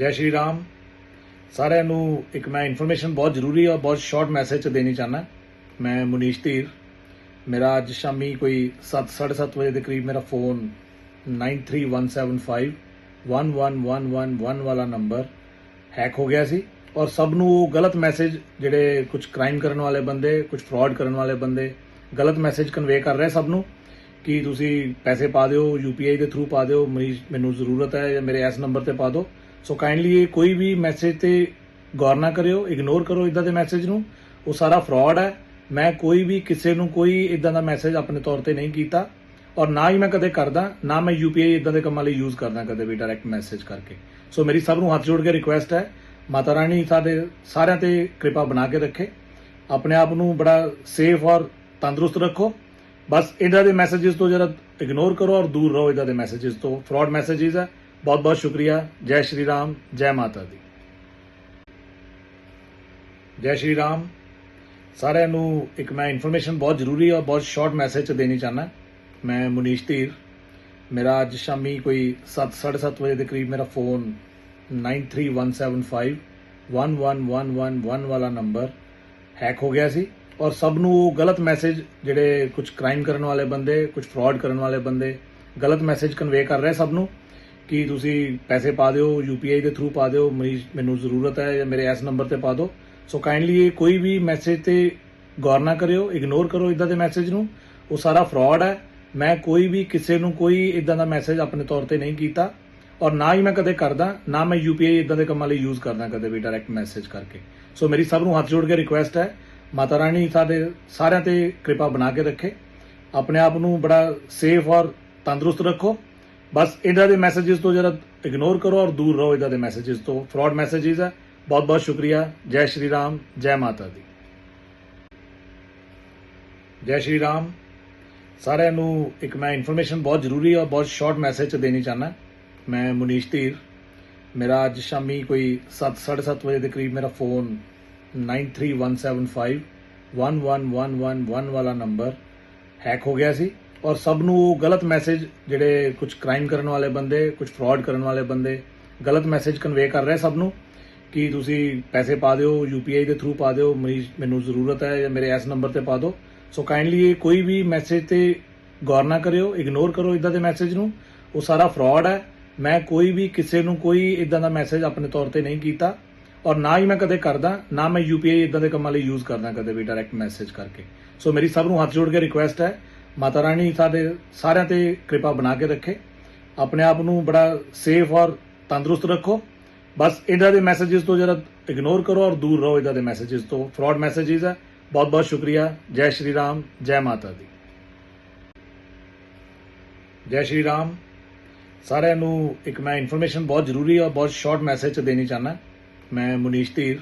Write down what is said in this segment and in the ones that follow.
ਜੈ ਸ਼੍ਰੀ ਰਾਮ। ਸਾਰਿਆਂ ਨੂੰ ਇੱਕ ਮੈਂ ਇਨਫੋਰਮੇਸ਼ਨ ਬਹੁਤ ਜ਼ਰੂਰੀ ਔਰ ਬਹੁਤ ਸ਼ਾਰਟ ਮੈਸੇਜ ਚ ਦੇਣੀ ਚਾਹਨਾ ਮੈਂ ਮੁਨੀਸ਼ ਧੀਰ। ਮੇਰਾ ਅੱਜ ਸ਼ਾਮੀ ਕੋਈ 7:30 ਵਜੇ ਦੇ ਕਰੀਬ ਮੇਰਾ ਫੋਨ 93175 11111 ਵਾਲਾ ਨੰਬਰ ਹੈਕ ਹੋ ਗਿਆ ਸੀ। ਔਰ ਸਭ ਨੂੰ ਉਹ ਗਲਤ ਮੈਸੇਜ ਜਿਹੜੇ ਕੁਝ ਕ੍ਰਾਈਮ ਕਰਨ ਵਾਲੇ ਬੰਦੇ ਕੁਝ ਫਰਾਡ ਕਰਨ ਵਾਲੇ ਬੰਦੇ ਗਲਤ ਮੈਸੇਜ ਕਨਵੇ ਕਰ ਰਹੇ ਸਭ ਨੂੰ ਕਿ ਤੁਸੀਂ ਪੈਸੇ ਪਾ ਦਿਓ ਯੂਪੀਆਈ ਦੇ ਥਰੂ ਪਾ ਦਿਓ ਮਰੀਜ਼ ਮੈਨੂੰ ਜ਼ਰੂਰਤ ਹੈ ਜਾਂ ਮੇਰੇ ਇਸ ਨੰਬਰ ਤੇ ਪਾ ਦਿਓ। ਸੋ ਕਾਈਂਡਲੀ ਇਹ ਕੋਈ ਵੀ ਮੈਸੇਜ ਤੇ ਗੌਰ ਨਾ ਕਰਿਓ ਇਗਨੋਰ ਕਰੋ ਇਦਾਂ ਦੇ ਮੈਸੇਜ ਨੂੰ। ਉਹ ਸਾਰਾ ਫਰਾਡ ਹੈ। ਮੈਂ ਕੋਈ ਵੀ ਕਿਸੇ ਨੂੰ ਕੋਈ ਇਦਾਂ ਦਾ ਮੈਸੇਜ ਆਪਣੇ ਤੌਰ ਤੇ ਨਹੀਂ ਕੀਤਾ। ਔਰ ਨਾ ਹੀ ਮੈਂ ਕਦੇ ਕਰਦਾ, ਨਾ ਮੈਂ ਯੂ ਪੀ ਆਈ ਇਦਾਂ ਦੇ ਕੰਮਾਂ ਲਈ ਯੂਜ਼ ਕਰਦਾ ਕਦੇ ਵੀ ਡਾਇਰੈਕਟ ਮੈਸੇਜ ਕਰਕੇ। ਸੋ ਮੇਰੀ ਸਭ ਨੂੰ ਹੱਥ ਜੋੜ ਕੇ ਰਿਕੁਐਸਟ ਹੈ, ਮਾਤਾ ਰਾਣੀ ਸਾਡੇ ਸਾਰਿਆਂ ਤੇ ਕਿਰਪਾ ਬਣਾ ਕੇ ਰੱਖੇ। ਆਪਣੇ ਆਪ ਨੂੰ ਬੜਾ ਸੇਫ ਔਰ ਤੰਦਰੁਸਤ ਰੱਖੋ। ਬਸ ਇਦਾਂ ਦੇ ਮੈਸੇजेस ਤੋਂ ਜਰਾ ਇਗਨੋਰ ਕਰੋ ਔਰ ਦੂਰ ਰਹੋ ਇਦਾਂ ਦੇ ਮੈਸੇजेस ਤੋਂ। ਫਰਾਡ ਮੈਸੇजेस ਹੈ। ਬਹੁਤ ਬਹੁਤ ਸ਼ੁਕਰੀਆ। ਜੈ ਸ਼੍ਰੀ ਰਾਮ, ਜੈ ਮਾਤਾ ਦੀ। ਜੈ ਸ਼੍ਰੀ ਰਾਮ। ਸਾਰਿਆਂ ਨੂੰ ਇੱਕ ਮੈਂ ਇਨਫੋਰਮੇਸ਼ਨ ਬਹੁਤ ਜ਼ਰੂਰੀ ਔਰ ਬਹੁਤ ਸ਼ਾਰਟ ਮੈਸੇਜ ਚ ਦੇਣੀ ਚਾਹਨਾ ਮੈਂ ਮੁਨੀਸ਼ ਧੀਰ। ਮੇਰਾ ਅੱਜ ਸ਼ਾਮੀ ਕੋਈ 7:30 ਵਜੇ ਦੇ ਕਰੀਬ ਮੇਰਾ ਫੋਨ 93175 11111 ਵਾਲਾ ਨੰਬਰ ਹੈਕ ਹੋ ਗਿਆ ਸੀ। ਔਰ ਸਭ ਨੂੰ ਉਹ ਗਲਤ ਮੈਸੇਜ ਜਿਹੜੇ ਕੁਝ ਕ੍ਰਾਈਮ ਕਰਨ ਵਾਲੇ ਬੰਦੇ ਕੁਝ ਫਰਾਡ ਕਰਨ ਵਾਲੇ ਬੰਦੇ ਗਲਤ ਮੈਸੇਜ ਕਨਵੇ ਕਰ ਰਹੇ ਸਭ ਨੂੰ। ਕਿ ਤੁਸੀਂ ਪੈਸੇ ਪਾ ਦਿਓ ਯੂਪੀਆਈ ਦੇ ਥਰੂ ਪਾ ਦਿਓ ਮਰੀਜ਼ ਮੈਨੂੰ ਜ਼ਰੂਰਤ ਹੈ ਜਾਂ ਮੇਰੇ ਇਸ ਨੰਬਰ ਤੇ ਪਾ ਦਿਓ। ਸੋ ਕਾਈਂਡਲੀ ਇਹ ਕੋਈ ਵੀ ਮੈਸੇਜ ਤੇ ਗੌਰ ਨਾ ਕਰਿਓ ਇਗਨੋਰ ਕਰੋ ਇਦਾਂ ਦੇ ਮੈਸੇਜ ਨੂੰ। ਉਹ ਸਾਰਾ ਫਰਾਡ ਹੈ। ਮੈਂ ਕੋਈ ਵੀ ਕਿਸੇ ਨੂੰ ਕੋਈ ਇਦਾਂ ਦਾ ਮੈਸੇਜ ਆਪਣੇ ਤੌਰ ਤੇ ਨਹੀਂ ਕੀਤਾ ਔਰ ਨਾ ਹੀ ਮੈਂ ਕਦੇ ਕਰਦਾ, ਨਾ ਮੈਂ ਯੂਪੀਆਈ ਇਦਾਂ ਦੇ ਕੰਮਾਂ ਲਈ ਯੂਜ਼ ਕਰਦਾ ਕਦੇ ਵੀ ਡਾਇਰੈਕਟ ਮੈਸੇਜ ਕਰਕੇ। ਸੋ ਮੇਰੀ ਸਭ ਨੂੰ ਹੱਥ ਜੋੜ ਕੇ ਰਿਕੁਐਸਟ ਹੈ, ਮਾਤਾ ਰਾਣੀ ਸਾਡੇ ਸਾਰਿਆਂ ਤੇ ਕਿਰਪਾ ਬਣਾ ਕੇ ਰੱਖੇ। ਆਪਣੇ ਆਪ ਨੂੰ ਬੜਾ ਸੇਫ ਔਰ ਤੰਦਰੁਸਤ ਰੱਖੋ। ਬਸ ਇਹਨਾਂ ਦੇ ਮੈਸੇजेस ਤੋਂ ਜਰਾ ਇਗਨੋਰ ਕਰੋ ਔਰ ਦੂਰ ਰਹੋ ਇਹਨਾਂ ਦੇ ਮੈਸੇजेस ਤੋਂ ਫਰਾਡ ਮੈਸੇजेस ਹੈ ਬਹੁਤ ਬਹੁਤ ਸ਼ੁਕਰੀਆ ਜੈ ਸ਼੍ਰੀ ਰਾਮ ਜੈ ਮਾਤਾ ਦੀ ਜੈ ਸ਼੍ਰੀ ਰਾਮ ਸਾਰਿਆਂ ਨੂੰ ਇੱਕ ਮੈਂ ਇਨਫੋਰਮੇਸ਼ਨ ਬਹੁਤ ਜ਼ਰੂਰੀ ਔਰ ਬਹੁਤ ਸ਼ਾਰਟ ਮੈਸੇਜ ਚ ਦੇਣੀ ਚਾਹਨਾ ਮੈਂ ਮੁਨੀਸ਼ ਧੀਰ ਮੇਰਾ ਅੱਜ ਸ਼ਾਮੀ ਕੋਈ 7:30 ਵਜੇ ਦੇ ਕਰੀਬ ਮੇਰਾ ਫੋਨ 93175 11111 ਵਾਲਾ ਨੰਬਰ ਹੈਕ ਹੋ ਗਿਆ ਸੀ ਔਰ ਸਭ ਨੂੰ ਉਹ ਗਲਤ ਮੈਸੇਜ ਜਿਹੜੇ ਕੁਝ ਕ੍ਰਾਈਮ ਕਰਨ ਵਾਲੇ ਬੰਦੇ ਕੁਝ ਫਰਾਡ ਕਰਨ ਵਾਲੇ ਬੰਦੇ ਗਲਤ ਮੈਸੇਜ ਕਨਵੇ ਕਰ ਰਹੇ ਸਭ ਨੂੰ ਕਿ ਤੁਸੀਂ ਪੈਸੇ ਪਾ ਦਿਓ ਯੂਪੀਆਈ ਦੇ ਥਰੂ ਪਾ ਦਿਓ, ਮਰੀਜ਼, ਮੈਨੂੰ ਜ਼ਰੂਰਤ ਹੈ ਜਾਂ ਮੇਰੇ ਇਸ ਨੰਬਰ ਤੇ ਪਾ ਦਿਓ। ਸੋ ਕਾਈਂਡਲੀ ਇਹ ਕੋਈ ਵੀ ਮੈਸੇਜ ਤੇ ਗੌਰ ਨਾ ਕਰਿਓ ਇਗਨੋਰ ਕਰੋ ਇਦਾਂ ਦੇ ਮੈਸੇਜ ਨੂੰ। ਉਹ ਸਾਰਾ ਫਰਾਡ ਹੈ। ਮੈਂ ਕੋਈ ਵੀ ਕਿਸੇ ਨੂੰ ਕੋਈ ਇਦਾਂ ਦਾ ਮੈਸੇਜ ਆਪਣੇ ਤੌਰ ਤੇ ਨਹੀਂ ਕੀਤਾ ਔਰ ਨਾ ਹੀ ਮੈਂ ਕਦੇ ਕਰਦਾ, ਨਾ ਮੈਂ ਯੂਪੀਆਈ ਇਦਾਂ ਦੇ ਕੰਮਾਂ ਲਈ ਯੂਜ਼ ਕਰਦਾ ਕਦੇ ਵੀ ਡਾਇਰੈਕਟ ਮੈਸੇਜ ਕਰਕੇ। ਸੋ ਮੇਰੀ ਸਭ ਨੂੰ ਹੱਥ ਜੋੜ ਕੇ ਰਿਕੁਐਸਟ ਹੈ ਮਾਤਾ ਰਾਣੀ ਸਾਡੇ ਸਾਰਿਆਂ ਤੇ ਕਿਰਪਾ ਬਣਾ ਕੇ ਰੱਖੇ। ਆਪਣੇ ਆਪ ਨੂੰ ਬੜਾ ਸੇਫ ਔਰ ਤੰਦਰੁਸਤ ਰੱਖੋ। ਬਸ ਇਹਨਾਂ ਦੇ ਮੈਸੇजेस ਤੋਂ ਜਰਾ ਇਗਨੋਰ ਕਰੋ ਔਰ ਦੂਰ ਰਹੋ ਇਹਦਾ ਦੇ ਮੈਸੇजेस ਤੋਂ। ਫਰਾਡ ਮੈਸੇजेस ਹੈ। ਬਹੁਤ ਬਹੁਤ ਸ਼ੁਕਰੀਆ। ਜੈ ਸ਼੍ਰੀ ਰਾਮ, ਜੈ ਮਾਤਾ ਦੀ। ਜੈ ਸ਼੍ਰੀ ਰਾਮ। ਸਾਰਿਆਂ ਨੂੰ ਇੱਕ ਮੈਂ ਇਨਫੋਰਮੇਸ਼ਨ ਬਹੁਤ ਜ਼ਰੂਰੀ ਔਰ ਬਹੁਤ ਸ਼ਾਰਟ ਮੈਸੇਜ ਚ ਦੇਣੀ ਚਾਹਨਾ ਮੈਂ ਮੁਨੀਸ਼ ਧੀਰ।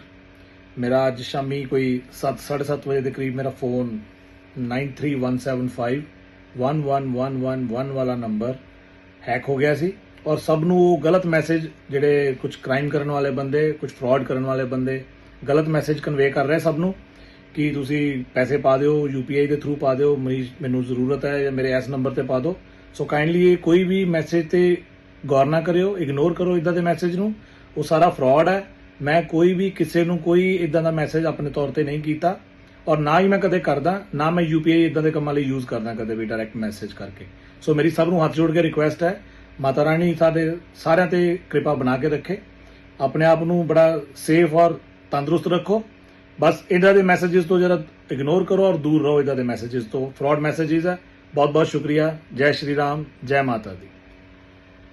ਮੇਰਾ ਅੱਜ ਸ਼ਾਮੀ ਕੋਈ 7:30 ਵਜੇ ਦੇ ਕਰੀਬ ਮੇਰਾ ਫੋਨ 93175 11111 ਵਾਲਾ ਨੰਬਰ ਹੈਕ ਹੋ ਗਿਆ ਸੀ ਔਰ ਸਭ ਨੂੰ ਉਹ ਗਲਤ ਮੈਸੇਜ ਜਿਹੜੇ ਕੁਝ ਕ੍ਰਾਈਮ ਕਰਨ ਵਾਲੇ ਬੰਦੇ ਕੁਝ ਫਰਾਡ ਕਰਨ ਵਾਲੇ ਬੰਦੇ ਗਲਤ ਮੈਸੇਜ ਕਨਵੇ ਕਰ ਰਹੇ ਸਭ ਨੂੰ ਕਿ ਤੁਸੀਂ ਪੈਸੇ ਪਾ ਦਿਓ ਯੂਪੀਆਈ ਦੇ ਥਰੂ ਪਾ ਦਿਓ ਮਰੀਜ਼ ਮੈਨੂੰ ਜ਼ਰੂਰਤ ਹੈ ਜਾਂ ਮੇਰੇ ਇਸ ਨੰਬਰ ਤੇ ਪਾ ਦਿਓ ਸੋ ਕਾਈਂਡਲੀ ਇਹ ਕੋਈ ਵੀ ਮੈਸੇਜ ਤੇ ਗੌਰ ਨਾ ਕਰਿਓ ਇਗਨੋਰ ਕਰੋ ਇਦਾਂ ਦੇ ਮੈਸੇਜ ਨੂੰ ਉਹ ਸਾਰਾ ਫਰਾਡ ਹੈ ਮੈਂ ਕੋਈ ਵੀ ਕਿਸੇ ਨੂੰ ਕੋਈ ਇਦਾਂ ਦਾ ਮੈਸੇਜ ਆਪਣੇ ਤੌਰ ਤੇ ਨਹੀਂ ਕੀਤਾ ਔਰ ਨਾ ਹੀ ਮੈਂ ਕਦੇ ਕਰਦਾ, ਨਾ ਮੈਂ ਯੂਪੀਆਈ ਇਦਾਂ ਦੇ ਕੰਮਾਂ ਲਈ ਯੂਜ਼ ਕਰਦਾ ਕਦੇ ਵੀ ਡਾਇਰੈਕਟ ਮੈਸੇਜ ਕਰਕੇ। ਸੋ ਮੇਰੀ ਸਭ ਨੂੰ ਹੱਥ ਜੋੜ ਕੇ ਰਿਕੁਐਸਟ ਹੈ, ਮਾਤਾ ਰਾਣੀ ਸਾਡੇ ਸਾਰਿਆਂ ਤੇ ਕਿਰਪਾ ਬਣਾ ਕੇ ਰੱਖੇ। ਆਪਣੇ ਆਪ ਨੂੰ ਬੜਾ ਸੇਫ ਔਰ ਤੰਦਰੁਸਤ ਰੱਖੋ। ਬਸ ਇਹਨਾਂ ਦੇ ਮੈਸੇजेस ਤੋਂ ਜਰਾ ਇਗਨੋਰ ਕਰੋ ਔਰ ਦੂਰ ਰਹੋ ਇਹਨਾਂ ਦੇ ਮੈਸੇजेस ਤੋਂ। ਫਰਾਡ ਮੈਸੇजेस ਹੈ। ਬਹੁਤ ਬਹੁਤ ਸ਼ੁਕਰੀਆ। ਜੈ ਸ਼੍ਰੀ ਰਾਮ, ਜੈ ਮਾਤਾ ਦੀ।